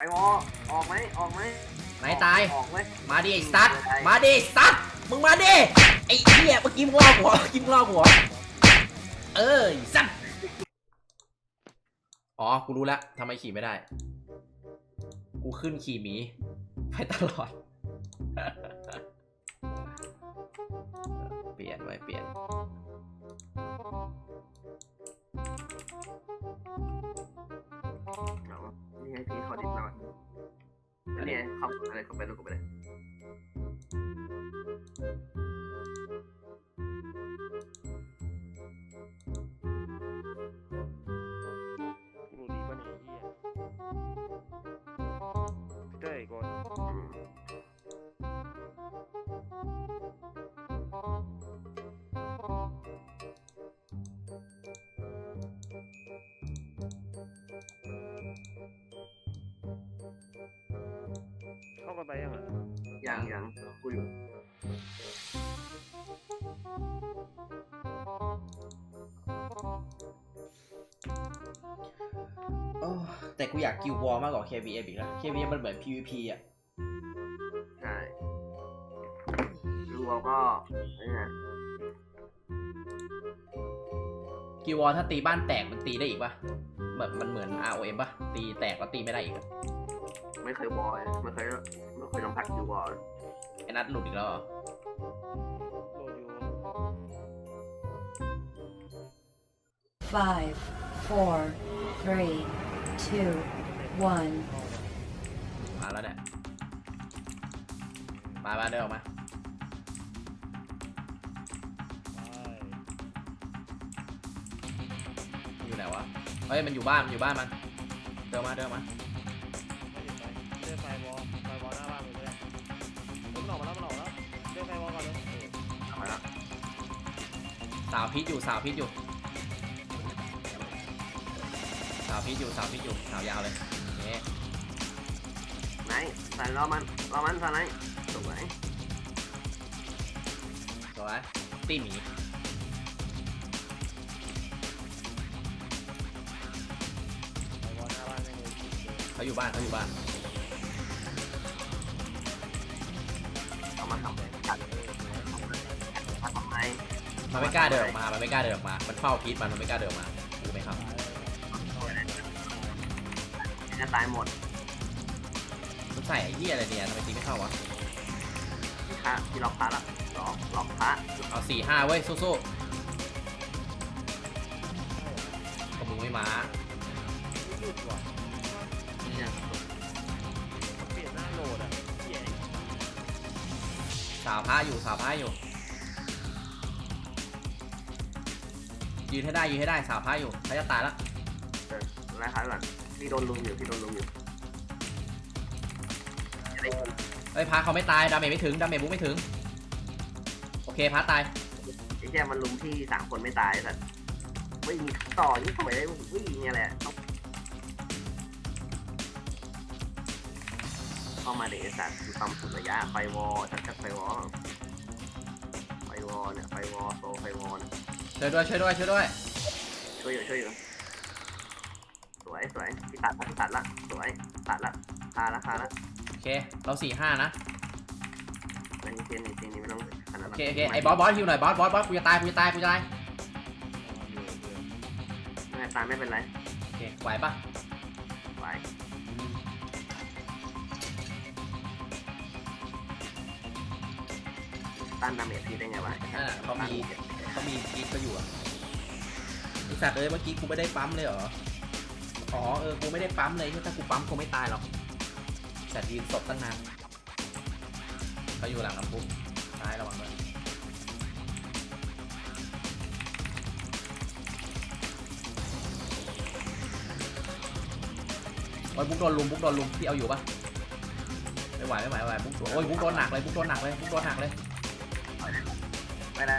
ไปวอออกไหมออกไหมไหนตาย ออกไหมมาดิไอ้สัตว์มาดิไอ้สัตว์มึงมาดิไอ้เหี้ยเมื่อกี้มึงล่อหัวเมื่อกี้มึงล่อหัวเออไอ้สัตว์อ๋อ กูรู้แล้วทำไมขี่ไม่ได้ กูขึ้นขี่หมี ไปตลอด แล้วเนี่ยเข้ กันไปยังอะยังยังกูอยู่โอ้แต่กูอยากกิววอลมากกว่า KVM อีกนะ KVM มันเหมือน PVP อะ ใช่รัวก็เนี่ยกิววอลถ้าตีบ้านแตกมันตีได้อีกปะเหมือนมันเหมือน ROM ปะตีแตกแล้วตีไม่ได้อีกอะ ไม่เคยวอลไม่เคยไม่เคยสัมผัสอยู่วอลไอ้นัดหลุดอีกแล้วเหรอโหลดอยู่ Five, four, three, two, one. มาแล้วเนี่ยมามาเดินออกมาอยู่ไหนวะเฮ้ยมันอยู่บ้านมันอยู่บ้านมันเดินมาเดินมาไม่ เห็นไปเดินไฟวอลไฟวอลหน้าบ้านเลยก็ได้เฮ้ยมันออกมาแล้วมันออกมาแล้วเดินไฟวอลก่อนเลยเออทำมาแล้วสาวพิษอยู่สาวพิษอยู่ สาวพิษอยู่สาวพิษอยู่สาวยาวเลยนี่ไหนใส่รอมันรอมันใส่ไหนสวยสวยตีหมีไฟวอลหน้าบ้านไม่เลยเดินเขาอยู่บ้านเขาอยู่บ้าน มันไม่กล้าเดินออกมา มันไม่กล้าเดินออกมา มันเฝ้าพิษมันมันไม่กล้าเดินออกมารู้ไหมครับจะตายหมดมันใส่ไอ้เหี้ยอะไรเนี่ยทำไมตีไม่เข้าวะที่พระที่ล็อกพระละล็อกล็อกพระเอาสี่ห้าเว้ยสู้ๆก็มึงไม่มาไม่หยุดว่ะเนี่ยเปลี่ยนหน้าโหลดอะเฮียสาวพระอยู่สาวพระอยู่ ยืนให้ได้ยืนให้ได้สาวพระอยู่เขาจะตายแล้วเออไล่พระก่อนพี่โดนลุมอยู่พี่โดนลุมอยู่จะได้เฮ้ยพระเขาไม่ตายดาเมจไม่ถึงดาเมจบุ๊กไม่ถึงโอเคพระตายไอ้แค่มันลุมที่สามคนไม่ตายสัตว์วิ่งต่อยิ่งเข้าไปได้วิ่งเนี่ยแหละเข้ามาเด็กสัตว์คือความสุดระยะไฟวอลชัดชัดไฟวอลไฟวอลเนี่ยไฟวอลโซไฟวอล ช่วยด้วยช่วยด้วยช่วยด้วยช่วยอยู่ช่วยอยู่สวยสวยพี่ตัดละพี่ตัดละสวยตัดละคาละคาละโอเคเราสี่ห้านะมันเทียนจริงนี่ไม่ต้องขนาดโอนั้นเคโอเคไอ้บอสบอสฮิวหน่อยบอสบอสบอสกูจะตายกูจะตายกูจะตายไม่ตายไม่เป็นไรโอเคไหวปะไหวต้านดาเมจพี่ได้ไงวะอ่าเขามี เขามีกิ๊กก็อยู่อะไอสัตว์เลยเมื่อกี้กูไม่ได้ปั๊มเลยเหรอ อ๋อเออกูไม่ได้ปั๊มเลยถ้ากูปั๊มคงไม่ตายหรอกแต่ยืนศพตั้งนานเขาอยู่หลังน้ำปุ๊บซ้ายระวังด้วยโอ้ยบุ๊กโดนลุมบุ๊กโดนลุมพี่เอาอยู่ปะไม่ไหวไม่ไหวไม่ไหวบุ๊กโดนโอ้ยบุ๊กโดนหนักเลยบุ๊กโดนหนักเลยบุ๊กโดนหนักเลย ไม่ได้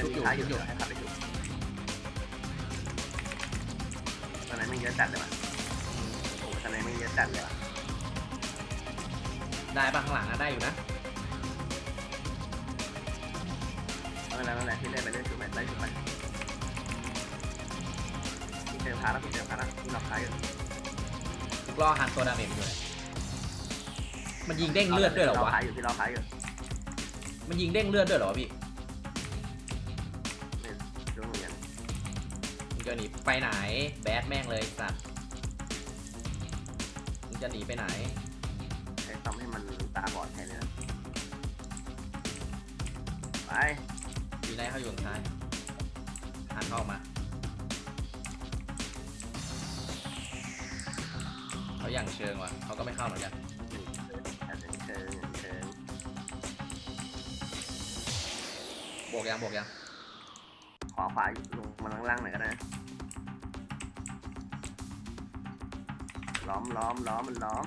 ชุบอยู่ท้ายอยู่ชุบอยู่ให้ขับไปชุบตอนนั้นมันเยอะจัดเลยว่ะโอ้โหตอนนั้นมันเยอะจัดเลยว่ะได้ปะข้างหลังนะได้อยู่นะไม่เป็นไรไม่เป็นไรพี่เล่นไปเรื่อยชุบไปไล่ชุบไปพี่เจอพาแล้วพี่เจอพาแล้วพี่ล็อกท้ายอยู่กล่อหันตัวดาเมจมันอยู่ไหนมันยิงเด้งเลือดด้วยเหรอวะขายอยู่ที่เราขายอยู่มันยิงเด้งเลือดด้วยเหรอวะพี่ จะหนีไปไหน แบดแม่งเลยสัตว์มึงจะหนีไปไหน ใช้ทำให้มันตาบอดแทนเลยนะไปมีไนท์เขาอยู่ตรงท้ายหันเข้าออกมา เขาอย่างเชิงว่ะ เขาก็ไม่เข้าเหมือนกันหนึ่งเชิงหนึ่งเชิงบวกยังบวกยัง ขวาขวาลงมาล่างๆหน่อยก็ได้นะล้อมล้อมล้อมมันล้อม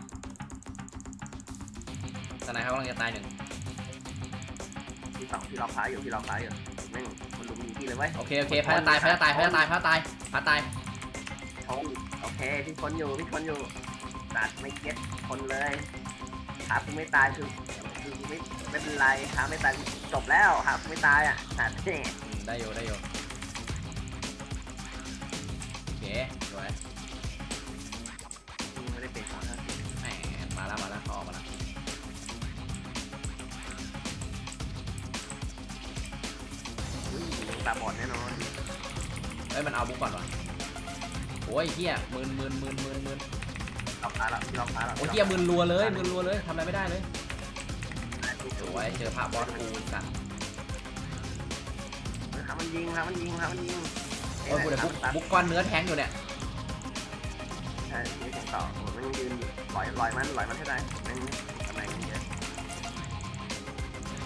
สไนท์เขากำลังจะตายหนึ่งที่สองที่เราขายอยู่ที่เราขายอยู่แม่งมันลุมยิงที่เลยเว้ยโอเคโอเคพายจะตายพายจะตายพายจะตายพายจะตายพายตายชนโอเคพี่คนอยู่พี่คนอยู่ตัดไม่เก็ตคนเลยหาคุณไม่ตายคือคือไม่ไม่เป็นไรหาไม่ตายจบแล้วหาคุณไม่ตายอะตัดนี่อืมได้อยู่ได้อยู่โอเค สวยไม่ได้เป็นของท่านแหมมาแล้วมาแล้วเขาออกมาแล้วอุ้ยยิงตาบอดแน่นอนเอ้ยมันเอาบุ๊กก่อนวะโอ้ยเฮียมืนมืนมืนมืนมืนเราพาเราเราพาเราโอ้ยเฮียมืนรัวเลยมืนรัวเลยทำอะไรไม่ได้เลยสวยเจอพระบอสกูสัตว์หามันยิงหามันยิงหามันยิง โอ้ยกูเดี๋ยวบุ๊กบุ๊กก้อนเนื้อแทงอยู่เนี่ยใช่ไม่ถึงต่อมันยังยืนลอยลอยมันลอยมันให้ได้มันทำไมเยอะ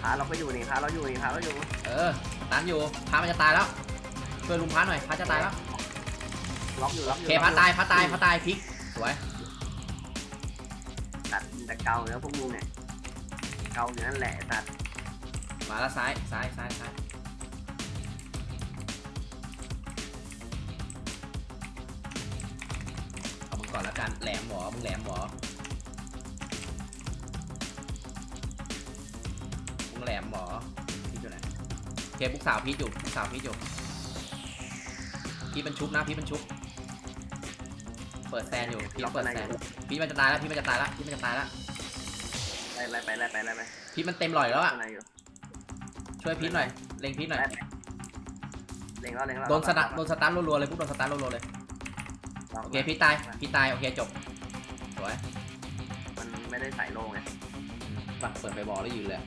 พาเราไปอยู่นี่พาเราอยู่นี่พาเราอยู่เออตันอยู่พระมันจะตายแล้วช่วยลุงพระหน่อยพระจะตายแล้วล็อกอยู่ล็อกอโอยู่เคพระตายพระตายพระตายพลิกสวยตัดแต่เกาแล้วพวกมึงเนี่ยเกาอยู่นั่นแหละตัดมาแล้วซ้ายซ้ายซ้ายซ้าย ก่อนแล้วกันแหลมหมอมึงแหลมหมอมึงแหลมหมอพีทอยู่ไหนโอเคบุกสาวพีทอยู่บุกสาวพีทอยู่พีทมันชุบนะพีทมันชุบเปิดแซนอยู่พีทล็อกเปิดในแซนพีทมันจะตายแล้วพีทมันจะตายแล้วพีทมันจะตายแล้วไล่ไล่ไปไล่ไปไล่ไปพีทมันเต็มหลอดแล้วอะข้างในอยู่ช่วยพีทหน่อยเล็งพีทหน่อยไล่ไปเล็งแล้วเล็งแล้วโดนสตาร์โดนสตาร์ทรัวๆเลยปุ๊บโดนสตาร์ทรัวๆเลย โอเคพี่ตายพี่ตายโอเคจบสวยมันไม่ได้ใส่โล่ไงปักเปิดไปบอลแล้วยืนเลย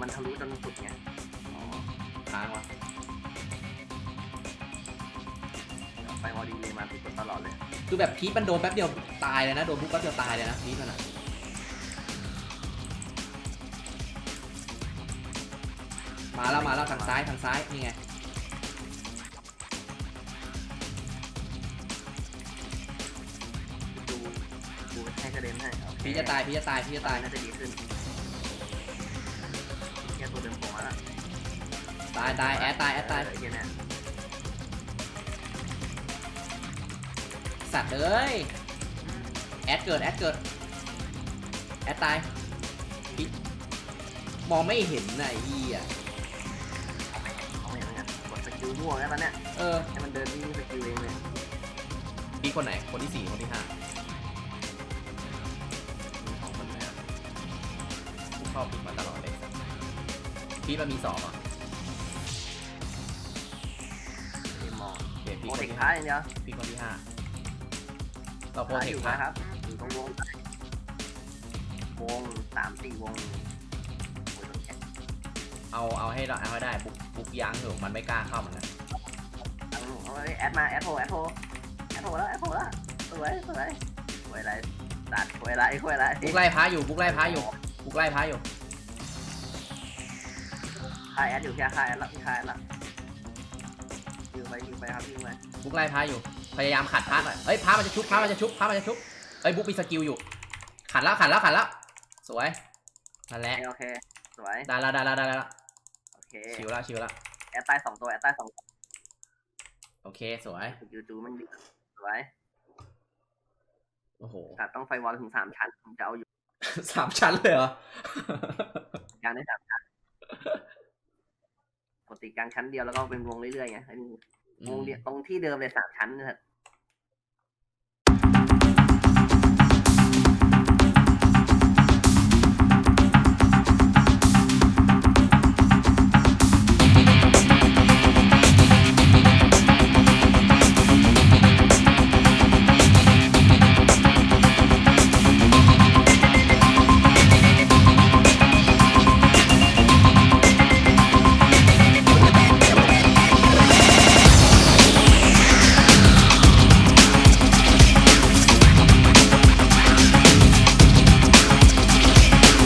มันทะลุจนสุดไงอ๋อค้างวะไปวอดีเลยมาติดตลอดเลย คือแบบพีทมันโดนแป๊บเดียวตายเลยนะโดนปุ๊บแป๊บเดียวตายเลยนะพีทมันอะมาแล้วมาแล้วทางซ้ายทางซ้ายนี่ไง ระเด็นให้โอเคพีทจะตายพีทจะตายพีทจะตายน่าจะดีขึ้นแค่ตัวเดิมผมมาแล้วตายตายแอดตายแอดตายเออไอ้เหี้ยเนี่ยสัตว์เอ้ยแอดเกิดแอดเกิดแอดตายพีทมองไม่เห็นน่ะไอ้เหี้ยเอาไม่เอาเนี่ยกดสกิลม่วงแล้วตอนเนี้ยเออให้มันเดินวิ่งสกิลเองเลยพีทคนไหนคนที่สี่คนที่ห้า อบพีทมาตลอดเลยสัตว์พีทมันมีสองเหรอะเอ็มมองโอเคพีโปทรคนเทคที่ท้าห้ายอย่างเดียวพีทคนที่ห้าเราโปรท้ายเทอคยู่พานะครับอยู่ตรงวงวงวงสามสี่วงโอ้ยต้องแข่งเอาเอาให้เราเอาให้ได้บุกบุกยั้งอยู่มันไม่กล้าเข้าเหมือนกันเอาเอาไว้แอดมาแอดโทรแอดโทรแอดโทรแล้วแอดโทรแล้วสวยสวยสวยอะไรตัดสวยอะไรสวยอะไรบุกไล่พาอยู่บุกไล่พาอยู่ บุกไล่พาอยู่ค่ายแอดอยู่แค่ค่ายแอดละพี่ค่ายแอดละยิงไปยิงไปครับยิงไปบุกไล่พาอยู่ พยายามขัดพาหน่อยเฮ้ยพามันจะชุบพามันจะชุบพามันจะชุบเอ้ยบุกมีสกิลอยู่ ขัดแล้วขัดแล้วขัดแล้วสวยนั่นแหโอละเคโอเคสวยได้แล้วได้แล้วได้แล้วโอเคชิวแล้วชิวแล้วแอดใต้สองตัวแอดใต้สองตัวโอเคสวยยูจูมันสวยโอ้โหแต่ต้องไฟวอลถึงสามชั้นผมจะเอาอยู่ สามชั้นเลยเหรอ กางได้สามชั้นปกติกลางชั้นเดียวแล้วก็เป็นวงเรื่อยๆไงอ้นี่วงเดียวตรงที่เดิมเลยสามชั้นนะครับ